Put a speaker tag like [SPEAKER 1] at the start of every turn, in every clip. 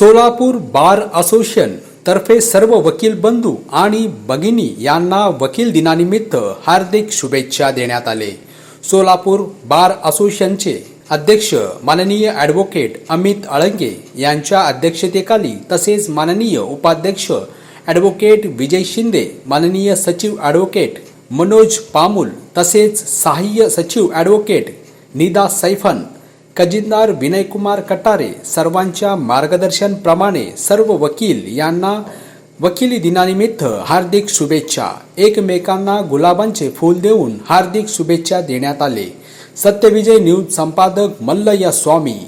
[SPEAKER 1] Solapur bar association तर्फे सर्व वकील बंधू आणि भगिनी यांना वकील दिनानिमित्त हार्दिक शुभेच्छा देण्यात आले. सोलापूर बार असोसिएशनचे अध्यक्ष माननीय ॲडव्होकेट अमित अळंगे यांच्या अध्यक्षतेखाली तसेच माननीय उपाध्यक्ष ॲडव्होकेट विजय शिंदे माननीय सचिव ॲडव्होकेट मनोज पामुल तसेच सहाय्य सचिव ॲडव्होकेट निदा सैफन खजिनदार विनयकुमार कटारे सर्वांच्या मार्गदर्शनप्रमाणे सर्व वकील यांना वकिली दिनानिमित्त हार्दिक शुभेच्छा. एकमेकांना गुलाबांचे फूल देऊन हार्दिक शुभेच्छा देण्यात आले. सत्यविजय न्यूज संपादक मल्लय्या स्वामी.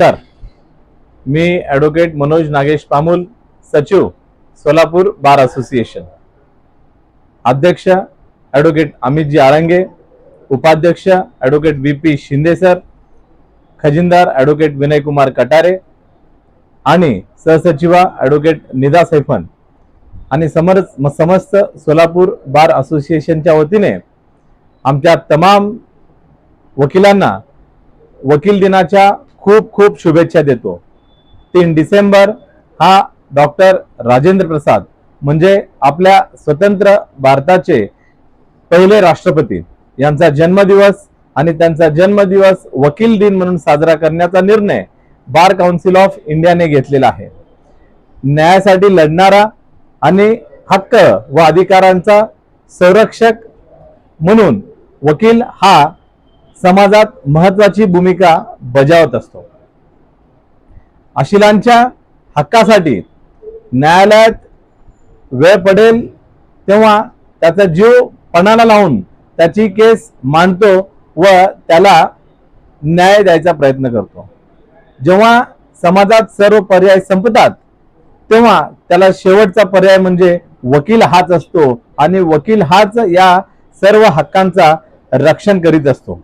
[SPEAKER 2] तर मी ॲडव्होकेट मनोज नागेश पामुल सचिव सोलापूर बार असोसिएशन अध्यक्ष ॲडव्होकेट अमितजी आरंगे उपाध्यक्ष advocate V P Shinde sir खजिनदार advocate Vinaykumar Katare आणि सहसचिवा ॲडव्होकेट निदा सैफन आणि समर समस्त सोलापूर बार असोसिएशनच्या वतीने आमच्या तमाम वकिलांना वकील दिनाच्या खूप खूप शुभेच्छा देतो. तीन डिसेंबर हा डॉक्टर राजेंद्र प्रसाद म्हणजे आपल्या स्वतंत्र भारताचे पहिले राष्ट्रपती. यांचा जन्मदिवस आणि त्यांचा जन्मदिवस वकील दिन म्हणून साजरा करण्याचा निर्णय बार काउन्सिल ऑफ इंडियाने घेतलेला आहे. न्यायासाठी लढणारा आणि हक्क व अधिकारांचा संरक्षक म्हणून वकील हा समाजात महत्वाची भूमिका बजावत असतो. अशिलांच्या हक्कासाठी न्यायालयात वेळ पडेल तेव्हा त्याचा जीव पणाला लावून त्याची केस मांडतो व त्याला न्याय द्यायचा प्रयत्न करतो. जेव्हा समाजात सर्व पर्याय संपतात तेव्हा त्याला शेवटचा पर्याय म्हणजे वकील हाच असतो आणि वकील हाच या सर्व हक्कांचा रक्षण करीत असतो.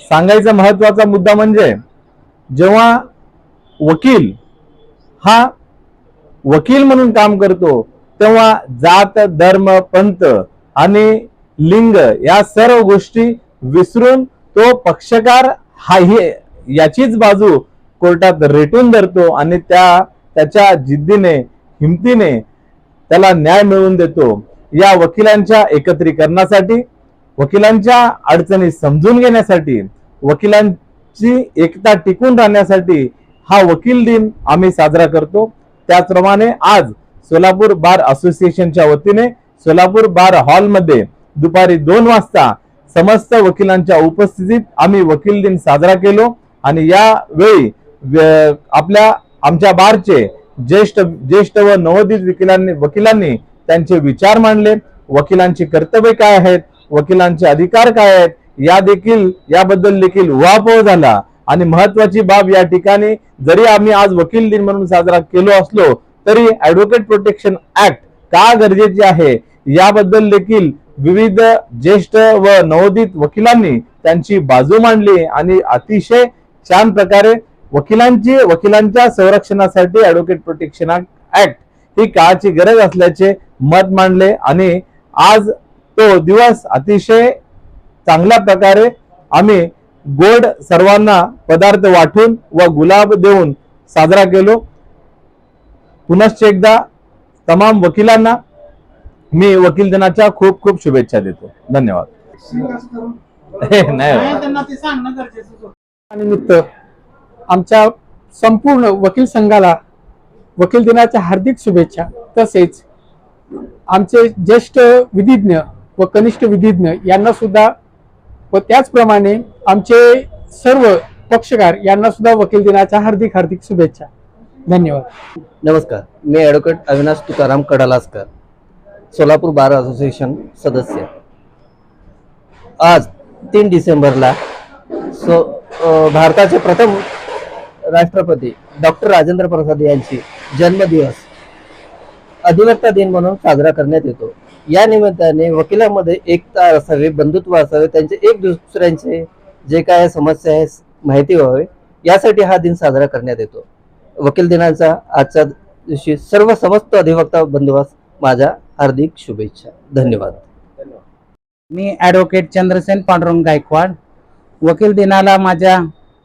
[SPEAKER 2] सांगायचा महत्त्वाचा मुद्दा म्हणजे जेव्हा वकील हा वकील म्हणून काम करतो तेव्हा जात धर्म पंथ आणि लिंग या सर्व गोष्टी विसरून तो पक्षकार हा हे याचीच बाजू कोर्टात रेटून धरतो आणि त्या त्याच्या जिद्दीने हिमतीने त्याला न्याय मिळवून देतो या वकिलांच्या एकत्रीकरणासाठी. वकिलांच्या अडचणी समजून घेण्यासाठी वकिलांची एकता टिकून राहण्यासाठी हा वकील दिन आम्ही साजरा करतो. त्याचप्रमाणे आज सोलापूर बार असोसिएशनच्या वतीने सोलापूर बार हॉलमध्ये दुपारी दोन वाजता समस्त वकिलांच्या उपस्थितीत आम्ही वकील दिन साजरा केलो आणि यावेळी आपल्या आमच्या बारचे ज्येष्ठ ज्येष्ठ व नवोदित वकिलांनी वकिलांनी त्यांचे विचार मांडले. वकिलांची कर्तव्य काय आहेत? वकिलांचे अधिकार काय आहेत या देखील याबद्दल देखील उहापोह झाला. आणि महत्वाची बाब या ठिकाणी जरी आम्ही आज वकील दिन म्हणून साजरा केलो असलो तरी ऍडव्होकेट प्रोटेक्शन ऍक्ट का गरजेची आहे? याबद्दल देखील विविध ज्येष्ठ व नवोदित वकिलांनी त्यांची बाजू मांडली आणि अतिशय छान प्रकारे वकिलांची वकिलांच्या संरक्षणासाठी ऍडव्होकेट प्रोटेक्शन ऍक्ट ही काळाची गरज असल्याचे मत मांडले आणि आज तो दिवस अतिशय चांगल्या प्रकारे आम्ही गोड सर्वांना पदार्थ वाटून व गुलाब देऊन साजरा केलो. पुनश्च एकदा तमाम वकिलांना मी वकील दिनाच्या खूप खूप शुभेच्छा देतो. धन्यवाद. हे, नाही हो.
[SPEAKER 3] निमित्त आमच्या संपूर्ण वकील संघाला
[SPEAKER 4] वकील दिनाच्या हार्दिक शुभेच्छा. तसेच आमचे ज्येष्ठ विधिज्ञ व कनिष्ठ विधिज्ञ यांना सुद्धा व त्याचप्रमाणे आमचे सर्व पक्षकार यांना सुद्धा वकील दिनाच्या हार्दिक हार्दिक शुभेच्छा. धन्यवाद.
[SPEAKER 3] नमस्कार. मी advocate Avinash Tukaram Kadalaskar Solapur bar association सदस्य. आज तीन डिसेंबरला सो भारताचे प्रथम राष्ट्रपती डॉक्टर राजेंद्र प्रसाद यांची जन्मदिवस अधिवक्ता दिन म्हणून साजरा करण्यात येतो. या निमित्ताने वकिलांमध्ये एकता असावी बंधुत्व असावे त्यांचे एक दुसऱ्यांचे जे काय समस्या आहे माहिती व्हावे यासाठी हा दिन साजरा करण्यात येतो. वकील दिनाचा आजच्या दिवशी सर्व समस्त अधिवक्ता बंधुवास माझ्या हार्दिक शुभेच्छा. धन्यवाद.
[SPEAKER 5] मी ॲडव्होकेट चंद्रसेन पांडुरंग गायकवाड. वकील दिनाला माझ्या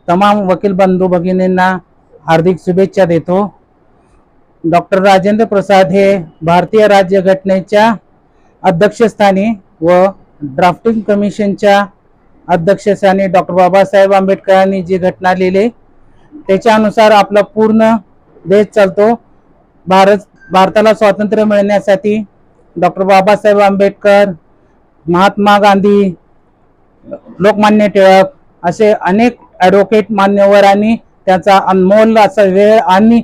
[SPEAKER 5] तमाम वकील बंधू भगिनींना हार्दिक शुभेच्छा देतो. डॉक्टर राजेंद्र प्रसाद हे भारतीय राज्यघटनेच्या अध्यक्षस्थानी व ड्राफ्टिंग कमिशनच्या अध्यक्षस्थानी डॉक्टर बाबासाहेब आंबेडकरांनी जी घटना लिहिली त्याच्यानुसार आपला पूर्ण देश चालतो. भारत भारताला स्वातंत्र्य मिळण्यासाठी डॉक्टर बाबासाहेब आंबेडकर महात्मा गांधी लोकमान्य टिळक असे अनेक ॲडव्होकेट मान्यवरांनी त्याचा अनमोल असा वेळ आणि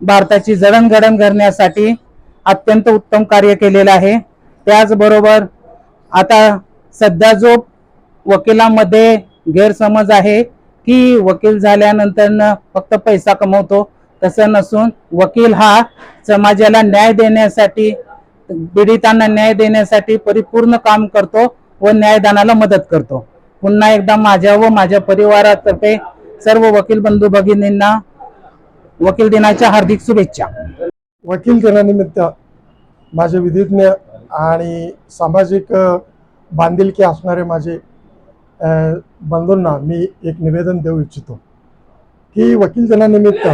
[SPEAKER 5] भारताची जडणघडण करण्यासाठी अत्यंत उत्तम कार्य केलेलं आहे. त्याचबरोबर आता सध्या जो वकिलांमध्ये गैरसमज आहे की वकील झाल्यानंतर फक्त पैसा कमवतो तसं नसून वकील हा समाजाला न्याय देण्यासाठी पीडितांना न्याय देण्यासाठी परिपूर्ण काम करतो व न्यायदानाला मदत करतो. पुन्हा एकदा माझ्या व माझ्या परिवारातर्फे सर्व वकील बंधू भगिनींना वकील दिनाच्या हार्दिक शुभेच्छा.
[SPEAKER 6] वकील दिनानिमित्त माझे विधिज्ञ आणि सामाजिक बांधिलकी असणारे माझे बंधूंना मी एक निवेदन देऊ इच्छितो की वकील दिनानिमित्त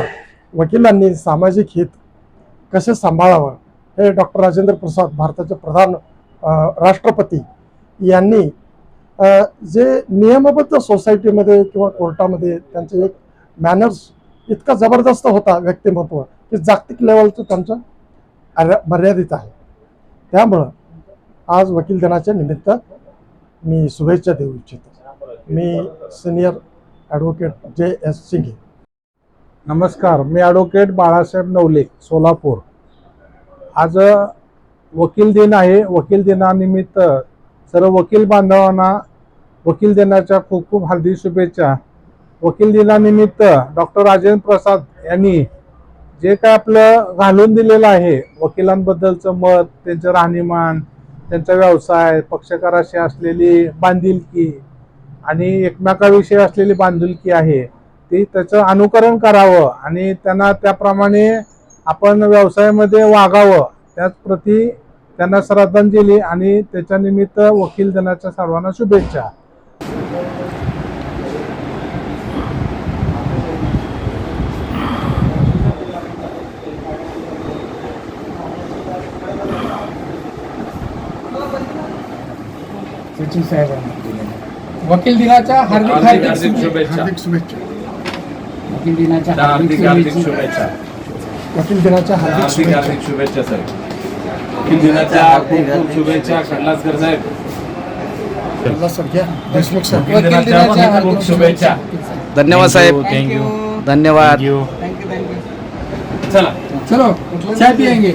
[SPEAKER 6] वकिलांनी सामाजिक हित कसे सांभाळावं हे डॉक्टर राजेंद्र प्रसाद भारताचे प्रधान राष्ट्रपती यांनी जे नियमबद्ध सोसायटीमध्ये किंवा कोर्टामध्ये त्यांचे एक मॅनर्स इतका जबरदस्त होता व्यक्तिमत्व की जागतिक लेवलचं त्यांचं अर्या- मर्यादित आहे. त्यामुळं आज वकील दिनाच्या निमित्त मी शुभेच्छा देऊ इच्छितो. मी senior advocate J S Singe
[SPEAKER 7] नमस्कार मी ॲडव्होकेट बाळासाहेब नवले सोलापूर. आज वकील दिन आहे. वकील दिनानिमित्त सर्व वकील बांधवांना वकील दिनाच्या खूप खूप हार्दिक शुभेच्छा. वकील दिनानिमित्त डॉक्टर राजेंद्र प्रसाद यांनी जे काय आपलं घालून दिलेलं आहे वकिलांबद्दलचं मत त्यांचं राहणीमान त्यांचा व्यवसाय पक्षकाराशी असलेली बांधिलकी आणि एकमेकाविषयी असलेली बांधिलकी आहे ती त्याचं अनुकरण करावं आणि त्यांना त्याप्रमाणे आपण व्यवसायामध्ये वागावं त्याच प्रती त्यांना श्रद्धांजली आणि त्याच्यानिमित्त वकील दिनाच्या सर्वांना शुभेच्छा.
[SPEAKER 4] वकील दिनाच्या हार्दिक हार्दिक शुभेच्छा.
[SPEAKER 6] हार्दिक शुभेच्छा.
[SPEAKER 4] वकील दिनाच्या
[SPEAKER 8] हार्दिक हार्दिक शुभेच्छा.
[SPEAKER 6] वकील दिनाच्या हार्दिक
[SPEAKER 8] हार्दिक
[SPEAKER 6] शुभेच्छा.
[SPEAKER 8] हार्दिक शुभेच्छा साहेब वकील दिनाच्या खूप खूप शुभेच्छा खडलासकर साहेब.
[SPEAKER 6] सध्या देशमुख सर
[SPEAKER 8] वकील दिनाच्या खूप खूप शुभेच्छा.
[SPEAKER 3] धन्यवाद साहेब.
[SPEAKER 8] थँक्यू
[SPEAKER 3] धन्यवाद.
[SPEAKER 8] चला.
[SPEAKER 4] चलो चाय पियेंगे